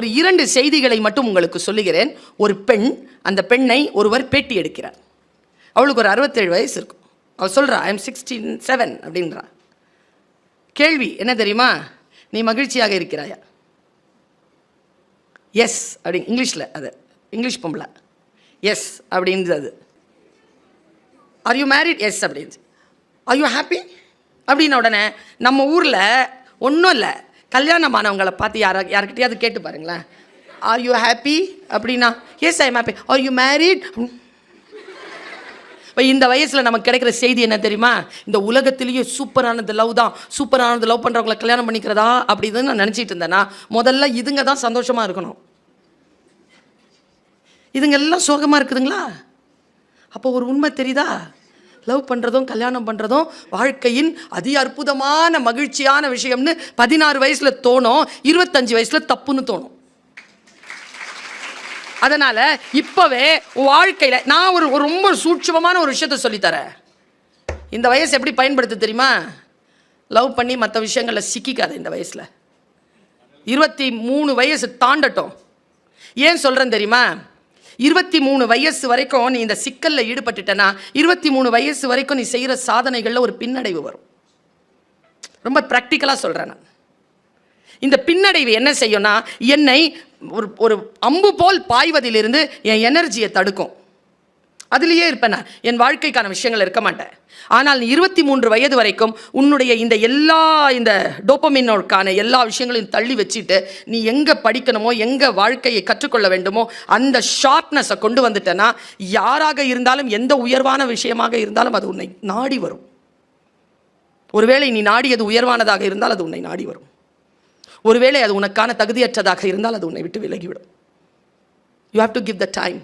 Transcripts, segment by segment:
ஒரு இரண்டு செய்திகளை மட்டும் உங்களுக்கு சொல்லுகிறேன். ஒரு பெண் அந்த பெண்ணை ஒருவர் பேட்டி எடுக்கிறார். அவளுக்கு ஒரு அறுபத்தேழு வயசு இருக்கும். அவள் சொல்கிறா ஐ எம் சிக்ஸ்டீன் செவன் அப்படின்றா. கேள்வி என்ன தெரியுமா? நீ மகிழ்ச்சியாக இருக்கிறாயா? எஸ் அப்படி இங்கிலீஷில் அது. இங்கிலீஷ் பொம்பளை. எஸ் அப்படின்றது. ஆர் யூ மேரிட் எஸ் அப்படின்னு ஆர் யூ ஹாப்பி அப்படின்ன உடனே நம்ம ஊரில் ஒன்றும் இல்லை. கல்யாணம் ஆனவங்களை பார்த்து யாரா யார்கிட்டயாவது கேட்டு பாருங்களேன். ஆர் யூ ஹாப்பி அப்படின்னா yes I am happy are you married இப்போ இந்த வயசில் நமக்கு கிடைக்கிற செய்தி என்ன தெரியுமா? இந்த உலகத்திலேயே சூப்பரானது லவ் தான். சூப்பரானது லவ் பண்ணுறவங்களை கல்யாணம் பண்ணிக்கிறதா? அப்படின்னு நான் நினச்சிட்டு இருந்தேன்னா முதல்ல இதுங்க தான் சந்தோஷமாக இருக்கணும். இதுங்க எல்லாம் சோகமாக இருக்குதுங்களா? அப்போ ஒரு உண்மை தெரியுதா? லவ் பண்ணுறதும் கல்யாணம் பண்ணுறதும் வாழ்க்கையின் அதி அற்புதமான மகிழ்ச்சியான விஷயம்னு பதினாறு வயசில் தோணும் இருபத்தஞ்சு வயசில் தப்புன்னு தோணும். அதனால் இப்போவே வாழ்க்கையில் நான் ஒரு ரொம்ப சூட்சமமான ஒரு விஷயத்த சொல்லித்தரேன். இந்த வயசு எப்படி பயன்படுத்த தெரியுமா? லவ் பண்ணி மற்ற விஷயங்களில் சிக்கிக்காத இந்த வயசில். இருபத்தி மூணு வயசு தாண்டட்டும். ஏன் சொல்கிறேன் தெரியுமா? இருபத்தி மூணு வயசு வரைக்கும் நீ இந்த சிக்கலில் ஈடுபட்டுட்டனா இருபத்தி மூணு வயசு வரைக்கும் நீ செய்கிற சாதனைகளில் ஒரு பின்னடைவு வரும். ரொம்ப ப்ராக்டிக்கலாக சொல்கிறேன் நான். இந்த பின்னடைவு என்ன செய்யும்னா என்னை ஒரு ஒரு அம்பு போல் பாய்வதிலிருந்து என் எனர்ஜியை தடுக்கும். அதுலேயே இருப்பேன் நான். என் வாழ்க்கைக்கான விஷயங்கள் இருக்க மாட்டேன். ஆனால் நீ இருபத்தி மூன்று வயது வரைக்கும் உன்னுடைய இந்த எல்லா இந்த டோப்பமினோக்கான எல்லா விஷயங்களையும் தள்ளி வச்சுட்டு நீ எங்கே படிக்கணுமோ எங்கே வாழ்க்கையை கற்றுக்கொள்ள வேண்டுமோ அந்த ஷார்ப்னஸை கொண்டு வந்துட்டேன்னா யாராக இருந்தாலும் எந்த உயர்வான விஷயமாக இருந்தாலும் அது உன்னை நாடி வரும். ஒருவேளை நீ நாடியது உயர்வானதாக இருந்தால் அது உன்னை நாடி வரும். ஒருவேளை அது உனக்கான தகுதியற்றதாக இருந்தால் அது உன்னை விட்டு விலகிவிடும். You have to give the time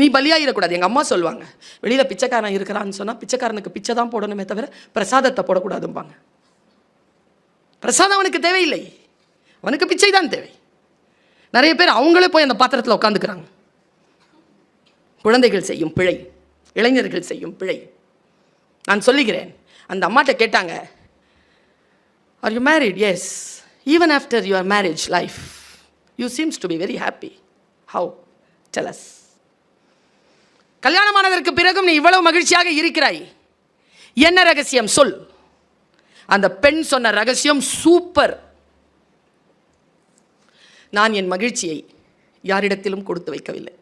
நீ பலியாயிடக்கூடாது. எங்கள் அம்மா சொல்லுவாங்க வெளியில் பிச்சைக்காரன் இருக்கிறான்னு சொன்னால் பிச்சைக்காரனுக்கு பிச்சை தான் போடணுமே தவிர பிரசாதத்தை போடக்கூடாதும்பாங்க. பிரசாதம் அவனுக்கு தேவையில்லை. அவனுக்கு பிச்சை தான் தேவை. நிறைய பேர் அவங்களே போய் அந்த பாத்திரத்தில் உட்காந்துக்கிறாங்க. குழந்தைகள் செய்யும் பிழை இளைஞர்கள் செய்யும் பிழை. நான் சொல்லுகிறேன் அந்த அம்மாட்ட கேட்டாங்க are you married yes even after your marriage life you seems to be very happy how டெலஸ் கல்யாணமானதற்கு பிறகும் நீ இவ்வளவு மகிழ்ச்சியாக இருக்கிறாய். என்ன ரகசியம்? சொல். அந்த பெண் சொன்ன ரகசியம் சூப்பர். நான் என் மகிழ்ச்சியை யாரிடத்திலும் கொடுத்து வைக்கவில்லை.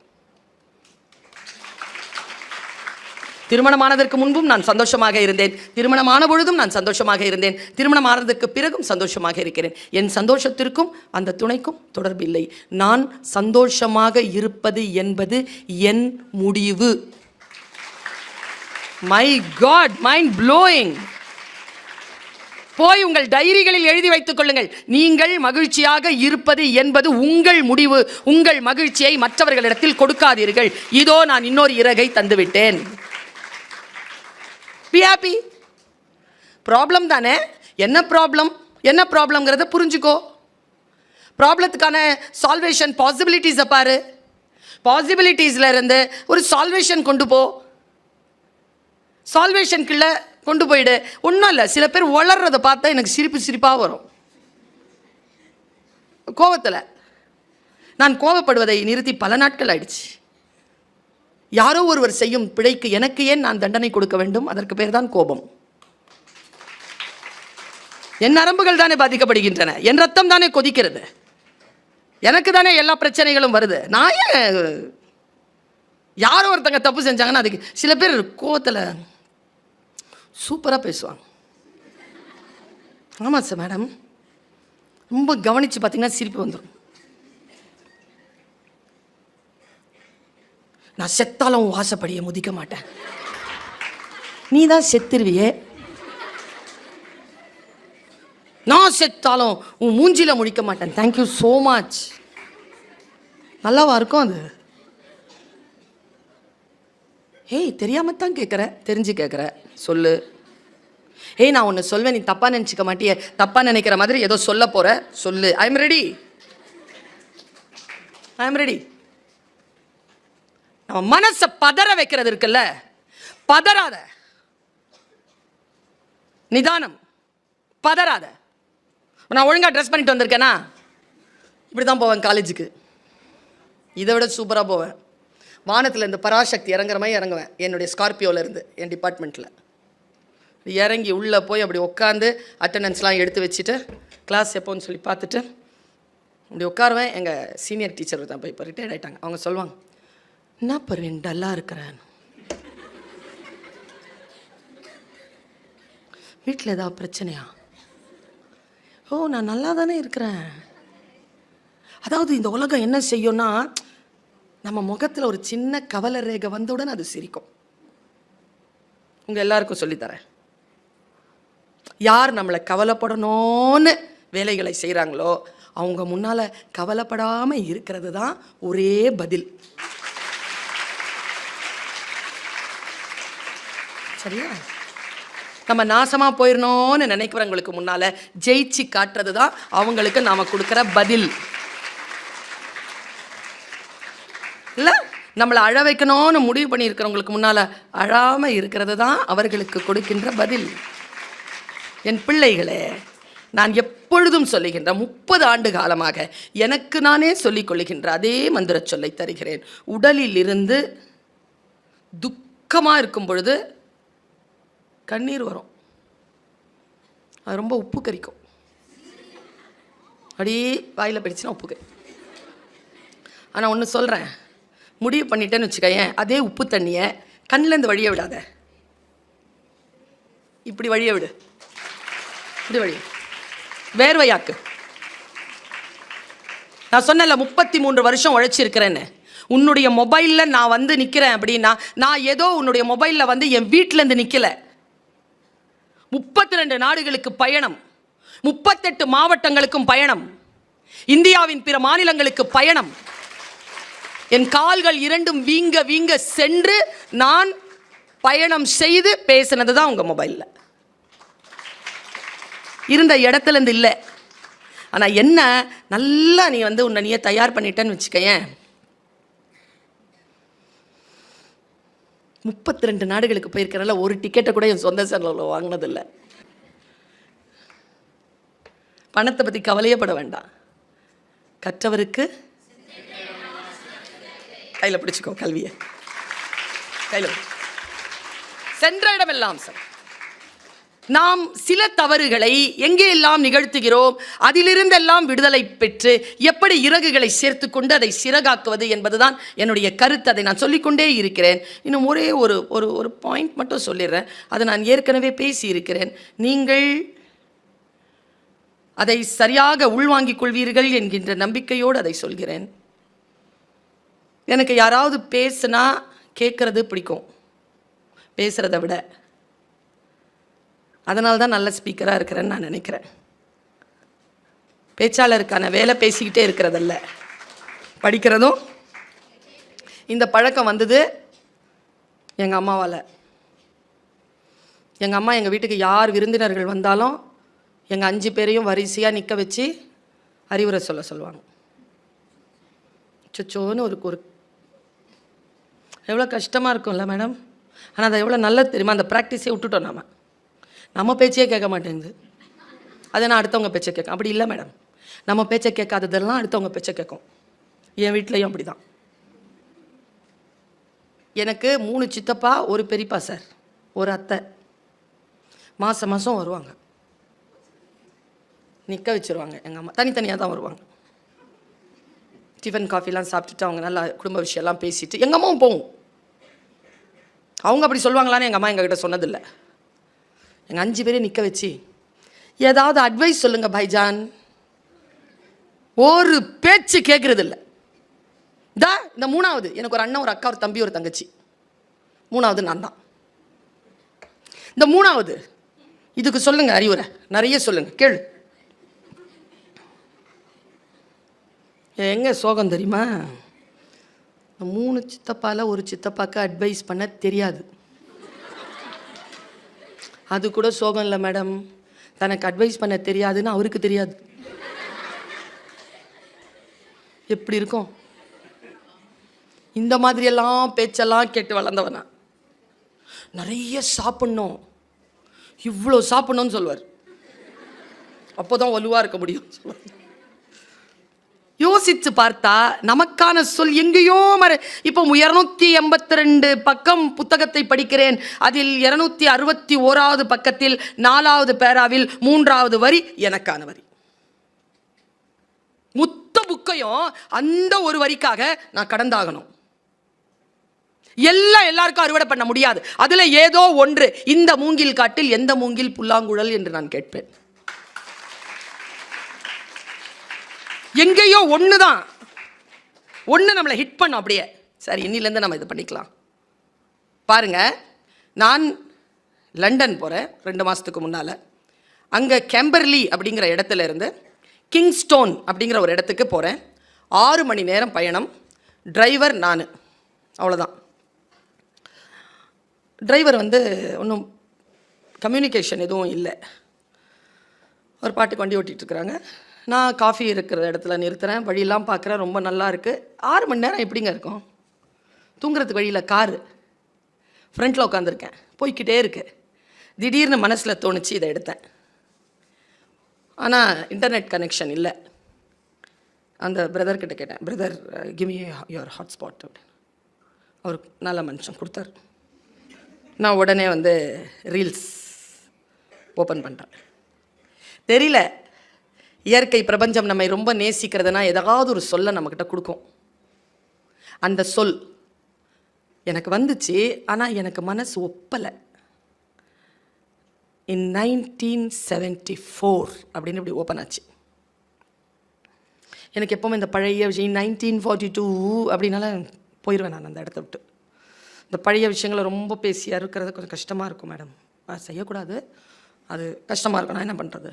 திருமணமானதற்கு முன்பும் நான் சந்தோஷமாக இருந்தேன். திருமணமான பொழுதும் நான் சந்தோஷமாக இருந்தேன். திருமணமானதற்கு பிறகும் சந்தோஷமாக இருக்கிறேன். என் சந்தோஷத்திற்கும் அந்த துணைக்கும் தொடர்பில்லை. நான் சந்தோஷமாக இருப்பது என்பது என் முடிவு. மை காட் மைண்ட் ப்ளோயிங் போய் உங்கள் டைரிகளில் எழுதி வைத்துக் கொள்ளுங்கள். நீங்கள் மகிழ்ச்சியாக இருப்பது என்பது உங்கள் முடிவு. உங்கள் மகிழ்ச்சியை மற்றவர்களிடத்தில் கொடுக்காதீர்கள். இதோ நான் இன்னொரு இறகை தந்துவிட்டேன். பி ஹாப்பி ப்ராப்ளம் தானே? என்ன ப்ராப்ளம் என்ன ப்ராப்ளம்ங்கிறத புரிஞ்சுக்கோ. ப்ராப்ளத்துக்கான சால்வேஷன் பாசிபிலிட்டிஸை பாரு. பாசிபிலிட்டிஸில் இருந்து ஒரு சால்வேஷன் கொண்டு போ. சால்வேஷனுக்குள்ள கொண்டு போயிடு. ஒன்றும் இல்லை சில பேர் வளர்றதை பார்த்தா எனக்கு சிரிப்பு சிரிப்பாக வரும். கோவத்தில். நான் கோவப்படுவதை நிறுத்தி பல நாட்கள் ஆயிடுச்சு. யாரோ ஒருவர் செய்யும் பிழைக்கு எனக்கு ஏன் நான் தண்டனை கொடுக்க வேண்டும்? அதற்கு பேர் தான் கோபம். என் நரம்புகள் தானே பாதிக்கப்படுகின்றன. என் ரத்தம் தானே கொதிக்கிறது. எனக்கு தானே எல்லா பிரச்சனைகளும் வருது. நான் ஏன் யாரோ ஒருத்தங்க தப்பு செஞ்சாங்கன்னா அதுக்கு சில பேர் கோவத்தில் சூப்பராக பேசுவாங்க. ஆமாம் சார் மேடம். ரொம்ப கவனித்து பார்த்தீங்கன்னா சிரிப்பு வந்துடும் நான் செத்தாலும் உன் வாசப்படியை முதிக்க மாட்டேன். நீ தான் செத்துருவியே. நான் செத்தாலும் உன் மூஞ்சியில் முடிக்க மாட்டேன். தேங்க்யூ ஸோ மச் நல்லாவா இருக்கும் அது? ஏய் தெரியாம தான் கேட்குற தெரிஞ்சு கேட்குற சொல்லு. ஏய் நான் ஒன்று சொல்வேன் நீ தப்பாக நினச்சிக்க மாட்டியே. தப்பாக நினைக்கிற மாதிரி ஏதோ சொல்ல போகிற சொல்லு. I am ready I am ready நம்ம மனசை பதற வைக்கிறது இருக்குல்ல? பதறாத. நிதானம். பதறாத. நான் ஒழுங்காக ட்ரெஸ் பண்ணிட்டு வந்திருக்கேனா? இப்படி தான் போவேன் காலேஜுக்கு இதை விட சூப்பராக போவேன். வானத்தில் இந்த பராசக்தி இறங்குற மாதிரி இறங்குவேன் என்னுடைய ஸ்கார்பியோவில் இருந்து என் டிபார்ட்மெண்ட்டில் இறங்கி உள்ளே போய் அப்படி உட்காந்து அட்டண்டன்ஸ்லாம் எடுத்து வச்சுட்டு கிளாஸ் எப்போன்னு சொல்லி பார்த்துட்டு அப்படி உட்காருவேன். எங்கள் சீனியர் டீச்சர் தான் போய் இப்போ ரிட்டையர்ட் ஆகிட்டாங்க அவங்க சொல்லுவாங்க என்ன இப்போ ரெண்டு டல்லாக இருக்கிறேன். வீட்டில் ஏதாவது பிரச்சனையா? ஓ நான் நல்லா தானே இருக்கிறேன். அதாவது இந்த உலகம் என்ன செய்யும்னா நம்ம முகத்தில் ஒரு சின்ன கவலை ரேகை வந்தவுடன் அது சிரிக்கும். உங்கள் எல்லாருக்கும் சொல்லித்தரேன் யார் நம்மளை கவலைப்படணும்னு வேலைகளை செய்கிறாங்களோ அவங்க முன்னால் கவலைப்படாமல் இருக்கிறது தான் ஒரே பதில். சரியா? நம்ம நாசமாக போயிடணும்னு நினைக்கிறவங்களுக்கு முன்னால் ஜெயிச்சு காட்டுறது தான் அவங்களுக்கு நாம் கொடுக்குற பதில். இல்லை? நம்மளை அழ வைக்கணும்னு முடிவு பண்ணியிருக்கிறவங்களுக்கு முன்னால் அழாமல் இருக்கிறது தான் அவர்களுக்கு கொடுக்கின்ற பதில். என் பிள்ளைகளே நான் எப்பொழுதும் சொல்லுகின்ற முப்பது ஆண்டு காலமாக எனக்கு நானே சொல்லிக் கொள்கின்ற அதே மந்திர சொல்லை தருகிறேன். உடலில் இருந்து துக்கமாக இருக்கும் பொழுது கண்ணீர் வரும். அது ரொம்ப உப்பு கரிக்கும். அப்படியே வாயில் போயிடுச்சுன்னா உப்பு கறி ஆனால் ஒன்று சொல்கிறேன் முடிவு பண்ணிட்டேன்னு வச்சுக்கேன் அதே உப்பு தண்ணியை கண்ணிலேருந்து வழிய விடாத. இப்படி வழிய விடு. இப்படி வழி. வேர்வையாக்கு. நான் சொன்னேன்ல முப்பத்தி மூன்று வருஷம் உழைச்சிருக்கிறேன்னு. உன்னுடைய மொபைலில் நான் வந்து நிற்கிறேன் அப்படின்னா நான் ஏதோ உன்னுடைய மொபைலில் வந்து என் வீட்டிலேருந்து நிற்கலை முப்பத்தி ரெண்டு நாடுகளுக்கு பயணம். முப்பத்தெட்டு மாவட்டங்களுக்கும் பயணம். இந்தியாவின் பிற மாநிலங்களுக்கு பயணம். என் கால்கள் இரண்டும் வீங்க வீங்க சென்று நான் பயணம் செய்து பேசினது தான் உங்கள் மொபைலில். இருந்த இடத்துலேருந்து இல்லை. ஆனால் என்ன நல்லா நீ வந்து உன்னை நீயே தயார் பண்ணிட்டேன்னு வச்சுக்கையேன். முப்பத்தி ரெண்டு நாடுகளுக்கு போயிருக்கிறனால ஒரு டிக்கெட்டை கூட என் சொந்த செலவில் வாங்கினதில்லை. பணத்தை பற்றி கவலையப்பட வேண்டாம். கற்றவருக்கு கையில் பிடிச்சிக்கோ கல்வியை. கையில் சென்ற இடமெல்லாம் சார். நாம் சில தவறுகளை எங்கே எல்லாம் நிகழ்த்துகிறோம் அதிலிருந்தெல்லாம் விடுதலை பெற்று எப்படி இறகுகளை சேர்த்து கொண்டு அதை சிறகாக்குவது என்பதுதான் என்னுடைய கருத்து. அதை நான் சொல்லிக்கொண்டே இருக்கிறேன். இன்னும் ஒரே ஒரு ஒரு ஒரு பாயிண்ட் மட்டும் சொல்லிடுறேன். அதை நான் ஏற்கனவே பேசி இருக்கிறேன் நீங்கள் அதை சரியாக உள்வாங்கிக் கொள்வீர்கள் என்கின்ற நம்பிக்கையோடு அதை சொல்கிறேன். எனக்கு யாராவது பேசுனா கேட்குறது பிடிக்கும். பேசுகிறத விட. அதனால தான் நல்ல ஸ்பீக்கராக இருக்கிறேன்னு நான் நினைக்கிறேன். பேச்சாளருக்கான வேலை பேசிக்கிட்டே இருக்கிறதல்ல. படிக்கிறதும் இந்த பழக்கம் வந்தது எங்கள் அம்மாவால். எங்கள் அம்மா எங்கள் வீட்டுக்கு யார் விருந்தினர்கள் வந்தாலும் எங்கள் அஞ்சு பேரையும் வரிசையாக நிற்க வச்சு அறிவுரை சொல்ல சொல்லுவாங்க. சொச்சோன்னு ஒரு ஒரு எவ்வளோ கஷ்டமாக இருக்கும்ல மேடம் ஆனால் அது எவ்வளோ நல்லது தெரியுமா? அந்த ப்ராக்டிஸே விட்டுட்டோம் நாம. நம்ம பேச்சையே கேட்க மாட்டேங்குது. அதை நான் அடுத்தவங்க பேச்சை கேட்கும் அப்படி இல்லை மேடம். நம்ம பேச்சை கேட்காததெல்லாம் அடுத்தவங்க பேச்சை கேட்கும். என் வீட்லேயும் அப்படி தான் எனக்கு மூணு சித்தப்பா ஒரு பெரியப்பா சார் ஒரு அத்தை. மாதம் மாதம் வருவாங்க. நிற்க வச்சுருவாங்க. எங்கள் அம்மா தனித்தனியாக தான் வருவாங்க. டிஃபன் காஃபிலாம் சாப்பிட்டுட்டு அவங்க நல்லா குடும்ப விஷயம்லாம் பேசிட்டு எங்கள் அம்மாவும் போகும் அவங்க அப்படி சொல்லுவாங்களான்னு எங்கள் அம்மா எங்ககிட்ட சொன்னதில்லை. எங்கள் அஞ்சு பேரையும் நிற்க வச்சு. ஏதாவது அட்வைஸ் சொல்லுங்கள் பைஜான். ஒரு பேச்சு கேட்குறது இல்லை இந்த மூணாவது. எனக்கு ஒரு அண்ணன் ஒரு அக்கா ஒரு தம்பி ஒரு தங்கச்சி. மூணாவது நான் தான் இந்த மூணாவது இதுக்கு சொல்லுங்கள் அறிவுரை. நிறைய சொல்லுங்கள் கேளு. எங்கே சோகம் தெரியுமா? இந்த மூணு சித்தப்பாவில் ஒரு சித்தப்பாக்கு அட்வைஸ் பண்ண தெரியாது. அது கூட சோகம் இல்லை மேடம். தனக்கு அட்வைஸ் பண்ண தெரியாதுன்னு அவருக்கு தெரியாது. எப்படி இருக்கும்? இந்த மாதிரியெல்லாம் பேச்செல்லாம் கேட்டு வளர்ந்தவனா. நிறைய சாப்பிட்ணும். இவ்வளோ சாப்பிட்ணும்னு சொல்லுவார். அப்போ தான் வலுவாக இருக்க முடியும். சொல்லுவார் யோசித்து பார்த்தா நமக்கான சொல் எங்கேயோ மற இப்போ இரநூத்தி எண்பத்தி ரெண்டு பக்கம் புத்தகத்தை படிக்கிறேன். அதில் இரநூத்தி அறுபத்தி ஓராவது பக்கத்தில் நாலாவது பேராவில் மூன்றாவது வரி எனக்கான வரி. மொத்த புக்கையும் அந்த ஒரு வரிக்காக நான் கடந்தாகணும். எல்லாம் எல்லாருக்கும் அறுவடை பண்ண முடியாது. அதில் ஏதோ ஒன்று இந்த மூங்கில் காட்டில் எந்த மூங்கில் புல்லாங்குழல் என்று நான் கேட்பேன். எங்கேயோ ஒன்று தான் ஒன்று நம்மளை ஹிட் பண்ணும் அப்படியே. சரி இன்னிலேருந்து நம்ம இது பண்ணிக்கலாம். பாருங்கள் நான் லண்டன் போகிறேன் ரெண்டு மாதத்துக்கு முன்னால். அங்கே கேம்பர்லி அப்படிங்கிற இடத்துல இருந்து கிங்ஸ்டோன் அப்படிங்கிற ஒரு இடத்துக்கு போகிறேன் ஆறு மணி நேரம் பயணம். டிரைவர் நான். அவ்வளோதான் டிரைவர் வந்து ஒன்றும் கம்யூனிகேஷன் எதுவும் இல்லை. ஒரு பாட்டுக்கு வண்டி ஓட்டிகிட்டு இருக்கிறாங்க. நான் காஃபி இருக்கிற இடத்துல நிறுத்துகிறேன் வழியெல்லாம் பார்க்குறேன். ரொம்ப நல்லா இருக்குது ஆறு மணி நேரம் எப்படிங்க இருக்கும்? தூங்குறதுக்கு வழியில் காரு. ஃப்ரண்ட்டில் உட்காந்துருக்கேன் போய்க்கிட்டே இருக்கு. திடீர்னு மனசில் தோணுச்சு இதை எடுத்தேன். ஆனால் இன்டர்நெட் கனெக்ஷன் இல்லை. அந்த பிரதர்கிட்ட கேட்டேன் brother give me your hotspot அப்படின்னு. அவர் நல்ல மனுஷன் கொடுத்தாரு. நான் உடனே வந்து ரீல்ஸ் ஓப்பன் பண்ணுறேன் தெரியல இயற்கை பிரபஞ்சம் நம்மை ரொம்ப நேசிக்கிறதுனா ஏதாவது ஒரு சொல்லை நம்மக்கிட்ட கொடுக்கும். அந்த சொல் எனக்கு வந்துச்சு ஆனால் எனக்கு மனசு ஒப்பலை. இன் நைன்டீன் செவன்டி ஃபோர் அப்படின்னு இப்படி ஓப்பன் ஆச்சு. எனக்கு எப்பவுமே இந்த பழைய விஷயம் நைன்டீன் ஃபார்ட்டி டூ அப்படின்னால போயிடுவேன் நான் அந்த இடத்த விட்டு. இந்த பழைய விஷயங்களை ரொம்ப பேசி அறுக்கிறது கொஞ்சம் கஷ்டமாக இருக்கும் மேடம் செய்யக்கூடாது. அது கஷ்டமாக இருக்கும். நான் என்ன பண்ணுறது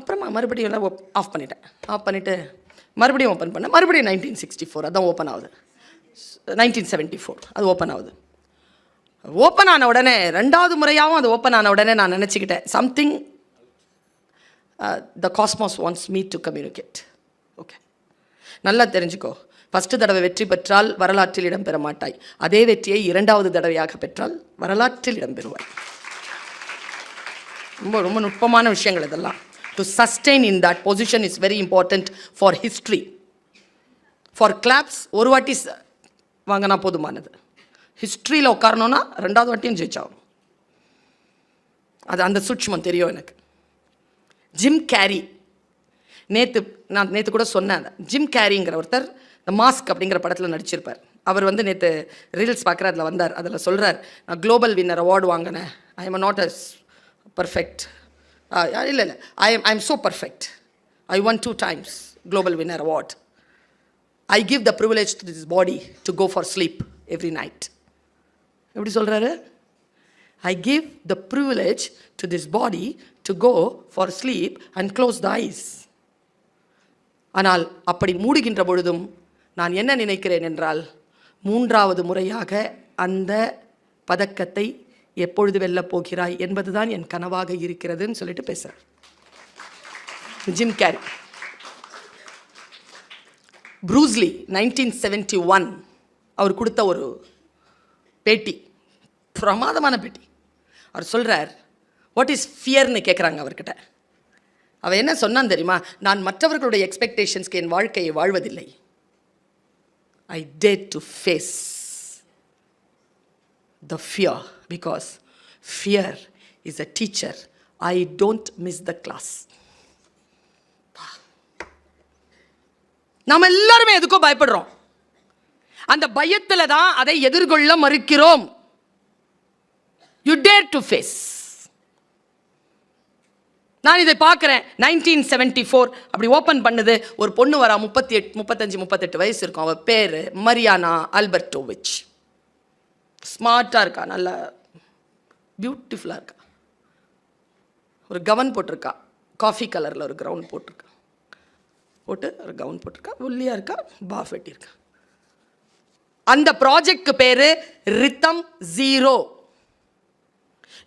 அப்புறமா மறுபடியும் எல்லாம் ஆஃப் பண்ணிட்டேன். ஆஃப் பண்ணிவிட்டு மறுபடியும் ஓப்பன் பண்ணேன். மறுபடியும் நைன்டீன் சிக்ஸ்டி ஃபோர் அதான் ஓப்பன் ஆகுது. நைன்டீன் செவன்ட்டி ஃபோர் அது ஓப்பன் ஆகுது. ஓப்பன் ஆன உடனே ரெண்டாவது முறையாகவும் அது ஓப்பன் ஆன உடனே நான் நினச்சிக்கிட்டேன். Something the cosmos wants me to communicate okay நல்லா தெரிஞ்சுக்கோ. ஃபஸ்ட்டு தடவை வெற்றி பெற்றால் வரலாற்றில் இடம் பெற மாட்டாய். அதே வெற்றியை இரண்டாவது தடவையாக பெற்றால் வரலாற்றில் இடம் பெறுவாய் ரொம்ப ரொம்ப நுட்பமான விஷயங்கள் இதெல்லாம். To sustain in that position is very important for history for claps ஒரு வாட்டி வாங்கினா போதுமானது. ஹிஸ்ட்ரியில் உட்காரணுன்னா ரெண்டாவது வாட்டியும் ஜெயிச்சாகணும். அது அந்த சூட்சமம் தெரியும் எனக்கு. ஜிம் கேரி நேற்று நான் நேற்று கூட சொன்னேன் ஜிம் கேரிங்கிற ஒருத்தர் இந்த மாஸ்க் அப்படிங்கிற படத்தில் நடிச்சிருப்பார். அவர் வந்து நேற்று ரீல்ஸ் பார்க்குற அதில் வந்தார். அதில் சொல்கிறார் நான் குளோபல் வின்னர் அவார்டு வாங்கினேன். I am not as perfect இல்லை இல்லை. I am I am so perfect I one two times global winner award I give the privilege to this body to go for sleep every night எப்படி சொல்கிறாரு I give the privilege to this body to go for sleep and close the eyes ஆனால் அப்படி மூடுகின்ற பொழுதும் நான் என்ன நினைக்கிறேன் என்றால் மூன்றாவது முறையாக அந்த பதக்கத்தை எப்பொழுது வெல்லப் போகிறாய் என்பதுதான் என் கனவாக இருக்கிறதுன்னு சொல்லிட்டு பேசுகிறார் Jim Carrey Bruce Lee nineteen seventy one அவர் கொடுத்த ஒரு பேட்டி பிரமாதமான பேட்டி. அவர் சொல்கிறார் வாட் இஸ் ஃபியர்னு கேட்குறாங்க அவர்கிட்ட. அவன் என்ன சொன்னான் தெரியுமா? நான் மற்றவர்களுடைய எக்ஸ்பெக்டேஷன்ஸ்க்கு என் வாழ்க்கையை வாழ்வதில்லை. I dare to face the fear because fear is a teacher I don't miss the class. நாம் எல்லாருமே எதுக்கோ பயப்படுறோம். அந்த பயத்தில் தான் அதை எதிர்கொள்ள மறுக்கிறோம். யூ டேர் டு ஃபேஸ் நான் இதை பார்க்குறேன். நைன்டீன் செவன்டி ஃபோர் அப்படி ஓப்பன் பண்ணுது. ஒரு பொண்ணு வரா முப்பத்தி எட் முப்பத்தஞ்சு முப்பத்தெட்டு வயசு இருக்கும். அவள் பேர் மரியானா ஆல்பர்டோவிச் ஸ்மார்ட்டாக இருக்கா நல்லா பியூட்டிஃபுல்லாக இருக்கா? ஒரு கவன் போட்டிருக்கா? காஃபி கலரில் ஒரு கிரவுண்ட் போட்டிருக்கா? போட்டு ஒரு கவுன் போட்டிருக்கா? ஒல்லியாக இருக்கா? பாஃப் வெட்டியிருக்கா? அந்த ப்ராஜெக்ட்க்கு பேர் ரித்தம் ஜீரோ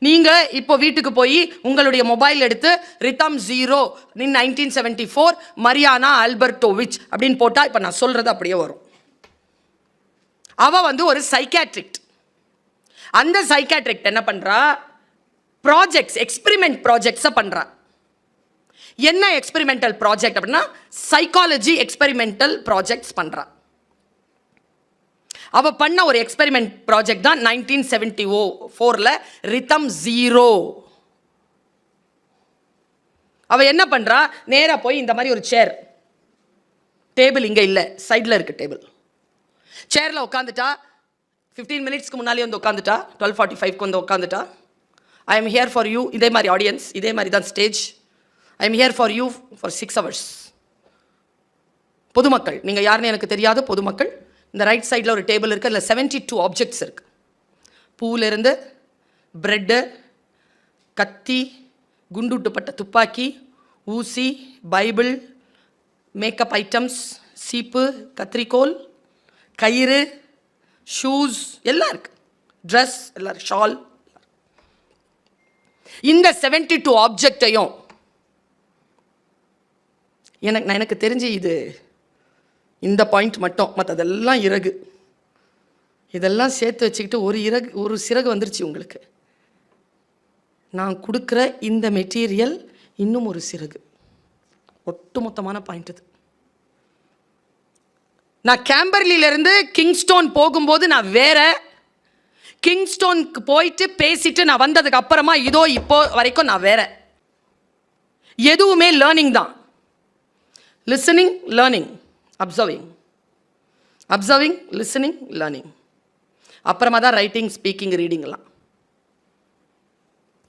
நீங்கள் இப்போ வீட்டுக்கு போய் உங்களுடைய மொபைல் எடுத்து rhythm zero in nineteen seventy four Marina ஆல்பர்டோவிச் அப்படின்னு போட்டால் இப்போ நான் சொல்கிறது அப்படியே வரும். அவள் வந்து ஒரு சைக்காட்ரிக்ட் அந்த சைக்காட்ரிக்ட் என்ன பண்ணுறா ப்ராஜெக்ட்ஸ் எக்ஸ்பிரிமெண்ட் ப்ராஜெக்ட்ஸை பண்ணுறா என்ன எக்ஸ்பெரிமெண்டல் ப்ராஜெக்ட் அப்படின்னா சைக்காலஜி எக்ஸ்பெரிமெண்டல் ப்ராஜெக்ட்ஸ் பண்ணுறா அவ பண்ண ஒரு எக்ஸ்பெரிமெண்ட் ப்ராஜெக்ட் தான் நைன்டீன் செவன்டி ஓ ஃபோரில் ரிதம் ஜீரோ அவள் என்ன பண்ணுறா நேராக போய் இந்த மாதிரி ஒரு சேர் டேபிள் இங்கே இல்லை சைடில் இருக்கு டேபிள் சேரில் உட்காந்துட்டா ஃபிஃப்டீன் மினிட்ஸ்க்கு முன்னாலே வந்து உட்காந்துட்டா டுவெல் ஃபார்ட்டி ஃபைவ்க்கு வந்து உட்காந்துட்டா I am here for you இதே மாதிரி ஆடியன்ஸ் இதே மாதிரி தான் stage I am here for you for six hours பொதுமக்கள் நீங்கள் யாருன்னு எனக்கு தெரியாத பொதுமக்கள். இந்த ரைட் சைடில் ஒரு டேபிள் இருக்குது அதில் செவன்ட்டி டூ ஆப்ஜெக்ட்ஸ் இருக்குது பூவிலிருந்து ப்ரெட்டு கத்தி குண்டுட்டுப்பட்ட துப்பாக்கி ஊசி பைபிள் மேக்கப் ஐட்டம்ஸ் சீப்பு கத்திரிக்கோல் கயிறு ஷூஸ் எல்லாம் இருக்கு. ட்ரெஸ் எல்லாம் இருக்கு. ஷால் இந்த செவன்டி டூ ஆப்ஜெக்டையும் எனக்கு நான் எனக்கு தெரிஞ்சு இது இந்த பாயிண்ட் மட்டும். மற்றதெல்லாம் இறகு. இதெல்லாம் சேர்த்து வச்சுக்கிட்டு ஒரு இறகு ஒரு சிறகு வந்துருச்சு உங்களுக்கு. நான் கொடுக்குற இந்த மெட்டீரியல் இன்னும் ஒரு சிறகு. ஒட்டுமொத்தமான பாயிண்ட் இது. நான் கேம்பர்லியிலேருந்து கிங்ஸ்டோன் போகும்போது நான் வேற. கிங்ஸ்டோனுக்கு போயிட்டு பேசிட்டு நான் வந்ததுக்கு அப்புறமா இதோ இப்போ வரைக்கும் நான் வேற. எதுவுமே லேர்னிங் தான். Listening learning observing observing listening learning அப்புறமா தான் ரைட்டிங் ஸ்பீக்கிங் ரீடிங்லாம்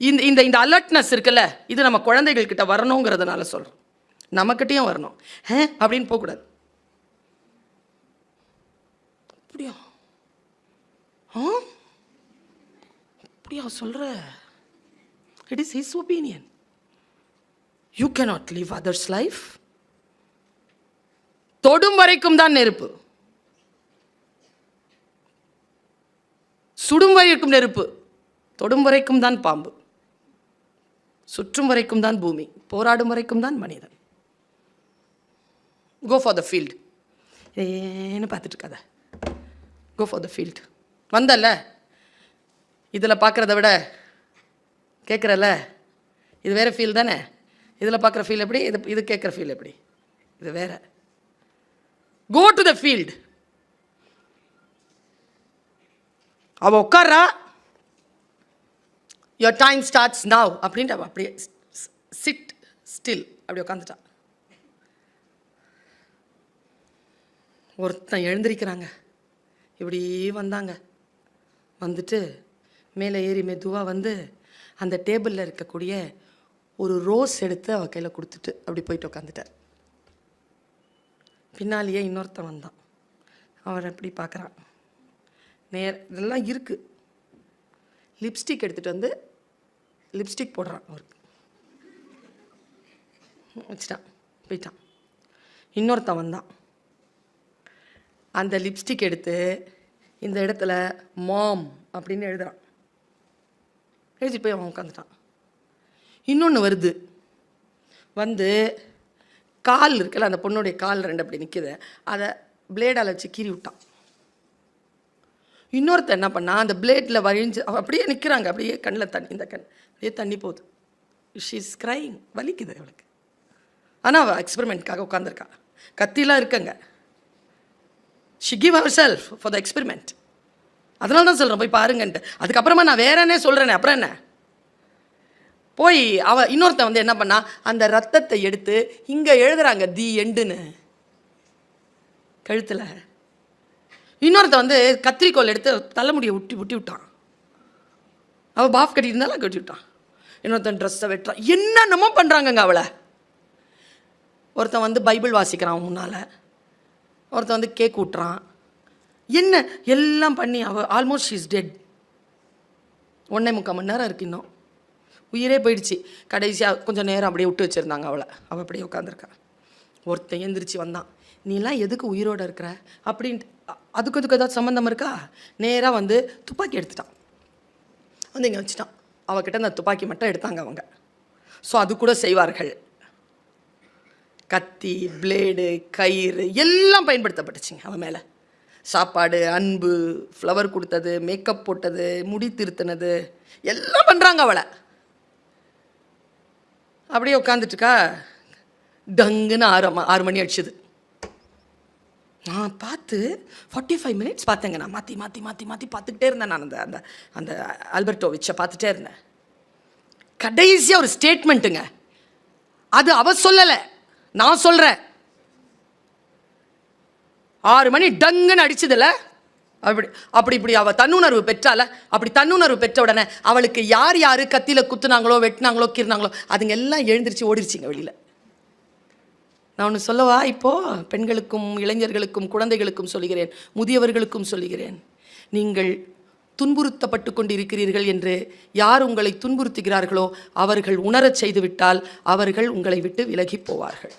இந்த இந்த இந்த அலர்ட்னஸ் இருக்குல்ல இது நம்ம குழந்தைகள்கிட்ட வரணுங்கிறதுனால சொல்கிறோம் நம்மக்கிட்டேயும் வரணும். ஹே அப்படின்னு போகக்கூடாது. அப்படியா? ஆ? அப்படியா சொல்கிற it is his opinion you cannot leave others life தொடும் வரைக்கும் தான் நெருப்பு. சுடும் வரைக்கும் நெருப்பு. தொடும் வரைக்கும் தான் பாம்பு. சுற்றும் வரைக்கும் தான் பூமி. போராடும் வரைக்கும் தான் மனிதன். கோ ஃபார் த ஃபீல்டு ஏன்னு பார்த்துட்டு இருக்காத? கோ ஃபார் த ஃபீல்டு வந்தல்ல. இதில் பார்க்குறத விட கேட்குறல இது வேறு ஃபீல் தானே? இதில் பார்க்குற ஃபீல் எப்படி? இது இது கேட்குற ஃபீல் எப்படி? இது வேற. கோ டு த ஃபீல்டு அவள் உட்கார்றா. யோர் டைம் ஸ்டார்ட்ஸ் நவ் அப்படின்ட்டு அவள் அப்படியே சிட் ஸ்டில் அப்படி உட்காந்துட்டா ஒருத்தன் எழுந்திருக்கிறாங்க. இப்படி வந்தாங்க. வந்துட்டு மேலே ஏறி மெதுவாக வந்து அந்த டேபிளில் இருக்கக்கூடிய ஒரு ரோஸ் எடுத்து அவள் கையில் கொடுத்துட்டு அப்படி போயிட்டு உட்காந்துட்டார் பின்னாலேயே இன்னொருத்தன் வந்தான். அவர் அப்படி பார்க்குறான்? நேர் இதெல்லாம் இருக்குது லிப்ஸ்டிக் எடுத்துகிட்டு வந்து லிப்ஸ்டிக் போடுறான் அவருக்கு. வச்சிட்டான் போயிட்டான். இன்னொருத்தன் வந்தான். அந்த லிப்ஸ்டிக் எடுத்து இந்த இடத்துல மாம் அப்படின்னு எழுதுகிறான் எழுதி போய் அவன் உட்காந்துட்டான் இன்னொன்று வருது. வந்து கால் இருக்குல்ல அந்த பொண்ணுடைய கால் ரெண்டு அப்படி நிற்கிது அதை பிளேடால் வச்சு கீறி விட்டான். இன்னொருத்தன் என்ன பண்ணா அந்த பிளேடில் வரைஞ்சு அப்படியே நிற்கிறாங்க அப்படியே கண்ணில் தண்ணி இந்த கண் அப்படியே தண்ணி போகுது. ஷீஸ் கிரைங் வலிக்குது அவளுக்கு. ஆனால் அவள் எக்ஸ்பெரிமெண்ட்காக உட்காந்துருக்கா கத்திலாம் இருக்கங்க. She give her self for the experiment அதனால தான் சொல்கிறேன் போய் பாருங்கன்ட்டு. அதுக்கப்புறமா நான் வேறனே சொல்கிறேனே அப்புறம் என்ன? போய் அவ இன்னொருத்தன் வந்து என்ன பண்ணா அந்த ரத்தத்தை எடுத்து இங்கே எழுதுறாங்க தி எண்டுன்னு. கழுத்தில். இன்னொருத்தன் வந்து கத்திரிக்கோல் எடுத்து தலைமுடியை விட்டி விட்டி விட்டான். அவள் பாஃப் கட்டியிருந்தாலும் கட்டி விட்டான். இன்னொருத்தன் ட்ரெஸ்ஸை வெட்டுறான். என்னென்னமோ பண்ணுறாங்கங்க அவளை. ஒருத்தன் வந்து பைபிள் வாசிக்கிறான் முன்னால். ஒருத்தன் வந்து கேக் ஊட்டுறான். என்ன? எல்லாம் பண்ணி அவள் ஆல்மோஸ்ட் இஸ் டெட் ஒன்றே முக்கால் மணி நேரம் இருக்கு இன்னும். உயிரே போயிடுச்சு. கடைசியாக கொஞ்சம் நேரம் அப்படியே விட்டு வச்சுருந்தாங்க அவளை. அவள் அப்படியே உட்காந்துருக்கா ஒருத்தன் எந்திரிச்சு வந்தான். நீலாம் எதுக்கு உயிரோடு இருக்கிற? அப்படின்ட்டு அ- அதுக்கு அதுக்கு ஏதாவது சம்மந்தம் இருக்கா? நேராக வந்து துப்பாக்கி எடுத்துட்டான். வந்து இங்கே வச்சுட்டான். அவகிட்ட அந்த துப்பாக்கி மட்டும் எடுத்தாங்க அவங்க. ஸோ அது கூட செய்வார்கள். கத்தி பிளேடு கயிறு எல்லாம் பயன்படுத்தப்பட்டுச்சுங்க அவன் மேலே. சாப்பாடு அன்பு ஃப்ளவர் கொடுத்தது மேக்கப் போட்டது முடி திருத்தினது எல்லாம் பண்ணுறாங்க அவளை. அப்படியே உட்காந்துட்டுக்கா டங்குன்னு ஆறு ஆறு மணி அடிச்சுது. நான் பார்த்து ஃபார்ட்டி ஃபைவ் மினிட்ஸ் பார்த்தேங்க. நான் மாற்றி மாற்றி மாற்றி மாற்றி பார்த்துக்கிட்டே இருந்தேன். நான் அந்த அந்த அந்த ஆல்பர்டோவிச்சை பார்த்துட்டே இருந்தேன். கடைசியாக ஒரு ஸ்டேட்மெண்ட்டுங்க அது அவ சொல்லலை. நான் சொல்கிறேன் ஆறு மணி டங்குன்னு அடிச்சதில்ல அப்படி அப்படி இப்படி அவள் தன்னுணர்வு பெற்றால அப்படி தன்னுணர்வு பெற்ற உடனே அவளுக்கு யார் யார் கத்தியில் குத்துனாங்களோ வெட்டினாங்களோ கீறினாங்களோ அதுங்க எல்லாம் எழுந்திரிச்சு ஓடிருச்சிங்க வெளியில். நான் ஒன்று சொல்லவா? இப்போது பெண்களுக்கும் இளைஞர்களுக்கும் குழந்தைகளுக்கும் சொல்லுகிறேன் முதியவர்களுக்கும் சொல்லுகிறேன். நீங்கள் துன்புறுத்தப்பட்டு கொண்டிருக்கிறீர்கள் என்று யார் உங்களை துன்புறுத்துகிறார்களோ அவர்கள் உணரச் செய்துவிட்டால் அவர்கள் உங்களை விட்டு விலகி போவார்கள்.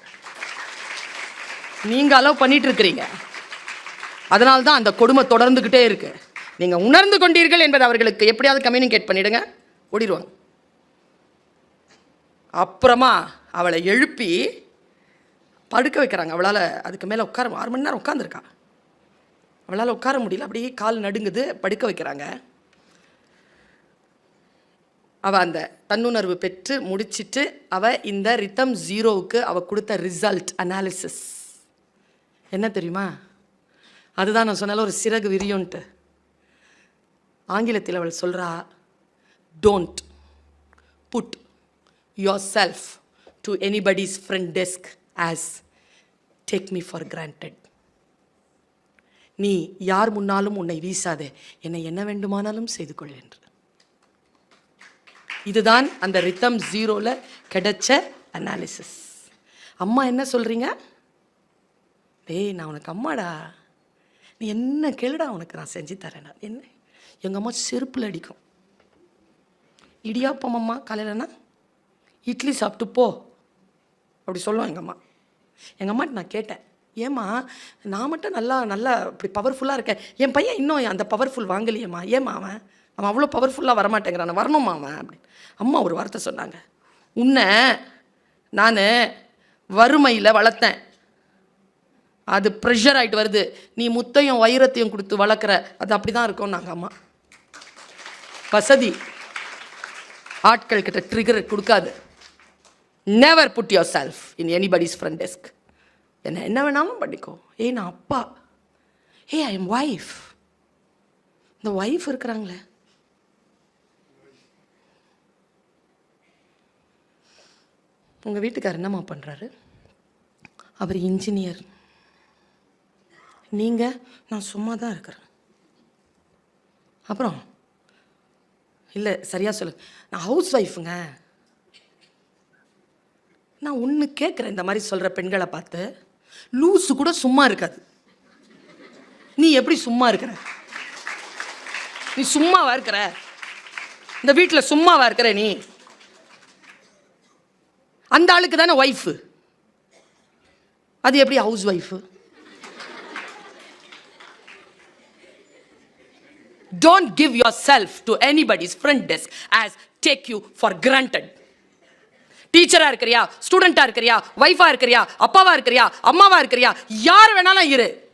நீங்க அலோவ் பண்ணிட்டு இருக்கிறீங்க அதனால்தான் அந்த கொடுமை தொடர்ந்துக்கிட்டே இருக்கு. நீங்க உணர்ந்து கொண்டீர்கள் என்பதை அவர்களுக்கு எப்படியாவது கம்யூனிகேட் பண்ணிடுங்க. ஓடிடுவாங்க அப்புறமா அவளை எழுப்பி படுக்க வைக்கிறாங்க. அவளால் அதுக்கு மேலே உட்கார ஆறு மணி நேரம் உட்காந்துருக்கா அவளால் உட்கார முடியல. அப்படியே கால் நடுங்குது. படுக்க வைக்கிறாங்க. அவள் அந்த தன்னுணர்வு பெற்று முடிச்சிட்டு அவள் இந்த ரித்தம் ஜீரோவுக்கு அவள் கொடுத்த ரிசல்ட் அனாலிசிஸ் என்ன தெரியுமா? அதுதான் நான் சொன்னால ஒரு சிறகு விரியோன்ட்டு ஆங்கிலத்தில் அவள் சொல்கிறா don't put your self to anybody's front desk as take me for granted நீ யார் முன்னாலும் உன்னை வீசாதே. என்னை என்ன வேண்டுமானாலும் செய்து கொள் என்று. இதுதான் அந்த ரித்தம் ஜீரோவில் கிடைச்ச அனாலிசிஸ் அம்மா என்ன சொல்கிறீங்க டேய் நான் உனக்கு அம்மாடா. நீ என்ன கேளுடா உனக்கு நான் செஞ்சு தரேன். என்ன? எங்கள் அம்மா செருப்பில் அடிக்கும். இடியாப்பம் அம்மா காலையிலனா? இட்லி சாப்பிட்டு போ. அப்படி சொல்லுவோம் எங்கள் அம்மா. எங்கள் அம்மாட்ட நான் கேட்டேன். ஏம்மா நான் மட்டும் நல்லா நல்லா இப்படி பவர்ஃபுல்லாக இருக்கேன். என் பையன் இன்னும் அந்த பவர்ஃபுல் வாங்கலையேம்மா. ஏம்மா அவன்? அவன் அவ்வளோ பவர்ஃபுல்லாக வரமாட்டேங்கிறான். வரணுமா அவன் அப்படின்னு. அம்மா ஒரு வார்த்தை சொன்னாங்க. உன்னை நான் வறுமையில் வளர்த்தேன். அது ப்ரெஷர் ஆகிட்டு வருது. நீ முத்தையும் வைரத்தையும் கொடுத்து வளர்க்குற. அது அப்படி தான் இருக்கும் நாங்கள் அம்மா. வசதி ஆட்கள் கிட்ட ட்ரிகர் கொடுக்காது. Never put your self in anybody's front desk என்ன என்ன வேணாலும் பண்ணிக்கோ. ஏ நான் அப்பா. ஏ ஐ எம் ஒய்ஃப் இந்த ஒய்ஃப் இருக்கிறாங்களே. உங்கள் வீட்டுக்கார் என்னம்மா பண்ணுறாரு அவர் இன்ஜினியர் நீங்கள் நான் சும்மா தான் இருக்கிறேன். அப்புறம்? இல்லை சரியாக சொல்லு. நான் ஹவுஸ் ஒய்ஃபுங்க நான் ஒன்று கேட்குறேன் இந்த மாதிரி சொல்கிற பெண்களை பார்த்து. லூஸு கூட சும்மா இருக்காது. நீ எப்படி சும்மா இருக்கிற? நீ சும்மாவா இருக்கிற? இந்த வீட்டில் சும்மாவா இருக்கிற நீ? அந்த ஆளுக்கு தானே ஒய்ஃபு அது எப்படி housewife give your self to anybody's front desk as take you for granted டீச்சரா இருக்கிறியா? ஸ்டூடெண்டா இருக்கிறியா? ஒய்ஃபா இருக்கிறியா? அப்பாவா இருக்கிறியா? அம்மாவா இருக்கிறியா? யார் வேணாலும் இரு.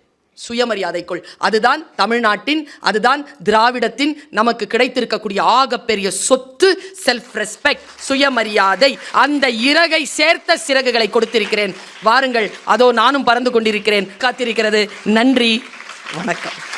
சுயமரியாதைக்குள். அதுதான் தமிழ்நாட்டின் அதுதான் திராவிடத்தின் நமக்கு கிடைத்திருக்கக்கூடிய ஆகப்பெரிய சொத்து செல்ஃப் ரெஸ்பெக்ட் சுயமரியாதை. அந்த இறகை சேர்த்த சிறகுகளை கொடுத்திருக்கிறேன். வாருங்கள் அதோ நானும் பறந்து கொண்டிருக்கிறேன். காத்திருக்கிறது. நன்றி. வணக்கம்.